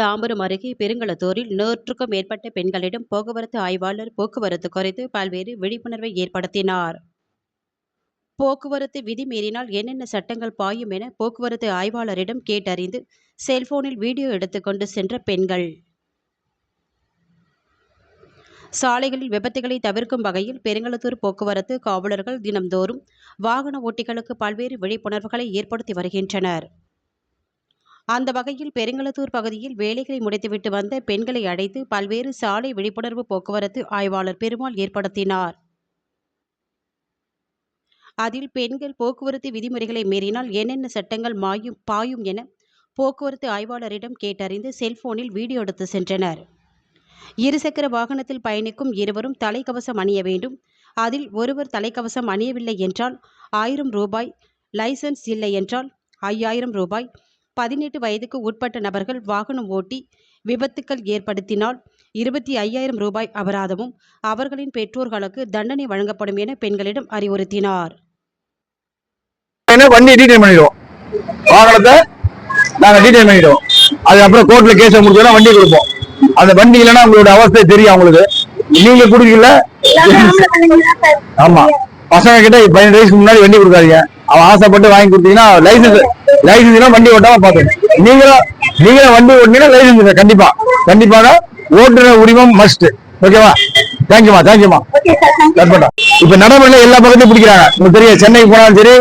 தாம்பரம் அருகே பெருங்களத்தூரில் நூற்றுக்கும் மேற்பட்ட பெண்களிடம் போக்குவரத்து ஆய்வாளர் போக்குவரத்து குறித்து பல்வேறு விழிப்புணர்வை ஏற்படுத்தினார். போக்குவரத்து விதி மீறினால் என்னென்ன சட்டங்கள் பாயும் என போக்குவரத்து ஆய்வாளரிடம் கேட்டறிந்து செல்போனில் வீடியோ எடுத்துக்கொண்டு சென்ற பெண்கள். சாலைகளில் விபத்துகளை தவிர்க்கும் வகையில் பெருங்களத்தூர் போக்குவரத்து காவலர்கள் தினம்தோறும் வாகன ஓட்டிகளுக்கு பல்வேறு விழிப்புணர்வுகளை ஏற்படுத்தி வருகின்றனர். அந்த வகையில் பெருங்களத்தூர் பகுதியில் வேலைகளை முடித்துவிட்டு வந்த பெண்களை அழைத்து பல்வேறு சாலை விழிப்புணர்வு போக்குவரத்து ஆய்வாளர் பெருமாள் ஏற்படுத்தினார். அதில் பெண்கள் போக்குவரத்து விதிமுறைகளை மீறினால் என்னென்ன சட்டங்கள் மாயும் பாயும் என போக்குவரத்து ஆய்வாளரிடம் கேட்டறிந்து செல்போனில் வீடியோ எடுத்து சென்றனர். இருசக்கர வாகனத்தில் பயணிக்கும் இருவரும் தலைக்கவசம் அணிய வேண்டும். அதில் ஒருவர் தலைக்கவசம் அணியவில்லை என்றால் ஆயிரம் ரூபாய் லைசன்ஸ் இல்லை என்றால் ஐயாயிரம் ரூபாய் பதினெட்டு வயதுக்கு உட்பட்ட நபர்கள் வாகனம் ஓட்டி விபத்துக்கள் ஏற்படுத்தினால் இருபத்தி ஐயாயிரம் ரூபாய் அபராதமும் அவர்களின் பெற்றோர்களுக்கு தண்டனை வழங்கப்படும் என பெண்களிடம் அறிவுறுத்தினார். என்ன வண்டி டீடைல் பண்ணிடுவோம். வாகனத்தை நாங்க டீடைல் பண்ணிடுவோம். அதுக்கப்புறம் கோர்ட்ல கேஸ் முடிச்சோம்னா வண்டி கொடுப்போம். அந்த வண்டி இல்லைன்னா உங்களோட அவஸ்தை தெரியும் அவங்களுக்கு. நீங்க குடிக்கல ஆமா. பசங்க கிட்ட பதினெட்டு வயசுக்கு முன்னாடி வண்டி கொடுக்காதீங்க. அவன் ஆசைப்பட்டு வாங்கி கொடுத்தீங்கன்னா லைசன்ஸ் லைசன்ஸ் வண்டி ஓட்டாம பாத்துங்க நீங்களும் நீங்களும் வண்டி ஓட்டினீங்கன்னா லைசன்ஸ் கண்டிப்பா. கண்டிப்பாக ஓட்டுநர் உரிமம் மஸ்ட் ஓகேவா தேங்க்யூமா தேங்க்யூமா கட் பண்ணா இப்ப நடைமுறையில எல்லா பக்கத்தையும் பிடிக்கிறாங்க. உங்களுக்கு தெரியும் சென்னைக்கு போனாலும் சரி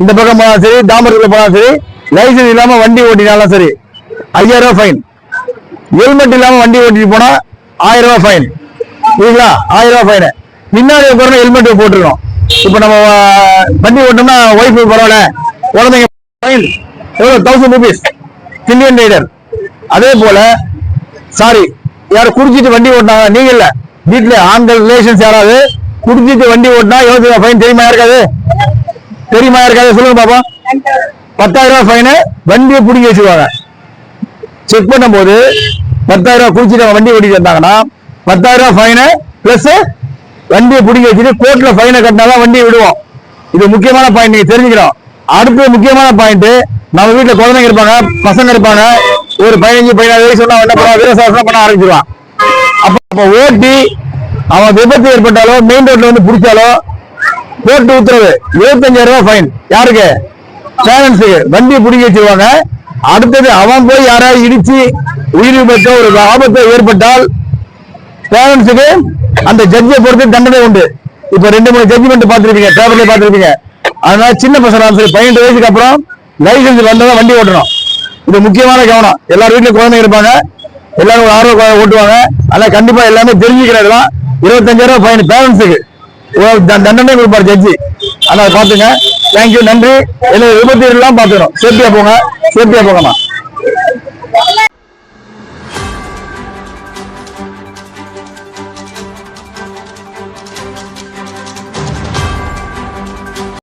இந்த பக்கம் போனாலும் சரி தாம்பரத்துல போனாலும் சரி லைசன்ஸ் இல்லாம வண்டி ஓட்டினாலும் சரி ஐயாயிரம் ரூபாய் ஃபைன் ஹெல்மெட் இல்லாம வண்டி ஓட்டிட்டு போனா ஆயிரம் ரூபாய் ஃபைன் புரியுங்களா ஆயிரம் ரூபாய் ஃபைன் பின்னாடி உட்காரணும் ஹெல்மெட் போட்டுருக்கோம் இப்ப நம்ம வண்டி ஓட்டோம்னா ஒய்ஃப் பரவாயில்ல. குழந்தைங்க ஃபைன் எவ்வளோ தௌசண்ட் ருபீஸ் இந்தியன் ரைடர் அதே போல சாரி யாரும் குடிச்சிட்டு வண்டி ஓட்டினாங்க நீங்க இல்ல. வீட்டுல ஆண்கள் ரிலேஷன்ஸ் யாராவது குடிச்சிட்டு வண்டி ஓட்டினா எவ்வளோ ஃபைன் தெரியுமா இருக்காது தெரியுமா இருக்காது சொல்லுங்க பாப்பா பத்தாயிரம் ரூபாய் ஃபைனு வண்டியை பிடிங்கி வச்சுருவாங்க. செக் பண்ணும்போது பத்தாயிரம் ரூபாய் குடிச்சிட்டு வண்டி ஓட்டிட்டு வந்தாங்கன்னா பத்தாயிரம் ரூபாய் ஃபைனு பிளஸ் வண்டியை பிடிங்கி வச்சுட்டு கோர்ட்ல ஃபைனை கட்டினாதான் வண்டியை விடுவோம். இது முக்கியமான பாயிண்ட் நீங்க தெரிஞ்சுக்கிறோம் அடுத்த முக்கியமான பாயிண்ட் நம்ம வீட்டுல குழந்தைங்க இருப்பாங்க பசங்க இருப்பாங்க. ஒரு பதினஞ்சு பதினாறு வயசு சொன்னா என்ன பண்ணுவான் வீரசாசனம் பண்ண ஆரம்பிச்சிருவான். அப்ப அப்ப ஓட்டி அவன் விபத்து ஏற்பட்டாலோ மெயின் ரோட்ல வந்து பிடிச்சாலோ கோர்ட் உத்தரவு இருபத்தஞ்சாயிரம் ரூபாய் ஃபைன் யாருக்கு? பேரண்ட்ஸுக்கு. வண்டியை பிடிக்க வச்சிருவாங்க. அடுத்தது அவன் போய் யாராவது இடிச்சு உயிர் விபத்தோ ஒரு ஆபத்தோ ஏற்பட்டால் பேரண்ட்ஸுக்கு அந்த ஜட்ஜை பொறுத்து தண்டனை உண்டு. இப்ப ரெண்டு மூணு ஜட்ஜ்மெண்ட் பார்த்திருப்பீங்க பேப்பர்ல பார்த்திருப்பீங்க. அதனால சின்ன பசங்க சரி பதினெட்டு வயசுக்கு அப்புறம் லைசன்ஸ் வந்ததான் வண்டி ஓட்டணும். இது முக்கியமான கவனம். எல்லார் வீட்லயும் குழந்தைங்க இருப்பாங்க. எல்லாரும் ஒரு ஆர்வம் ஓட்டுவாங்க. ஆனா கண்டிப்பா எல்லாமே தெரிஞ்சுக்கிறதுலாம் இருபத்தஞ்சாயிரம் ஃபைன் பேரண்ட்ஸுக்கு தண்டனை கொடுப்பார் ஜட்ஜி அதனால பாத்துங்க தேங்க்யூ நன்றி. என்ன விபத்து எல்லாம் பாத்துக்கிறோம் சேஃப்டியா போங்க. சேஃப்டியா போங்கம்மா.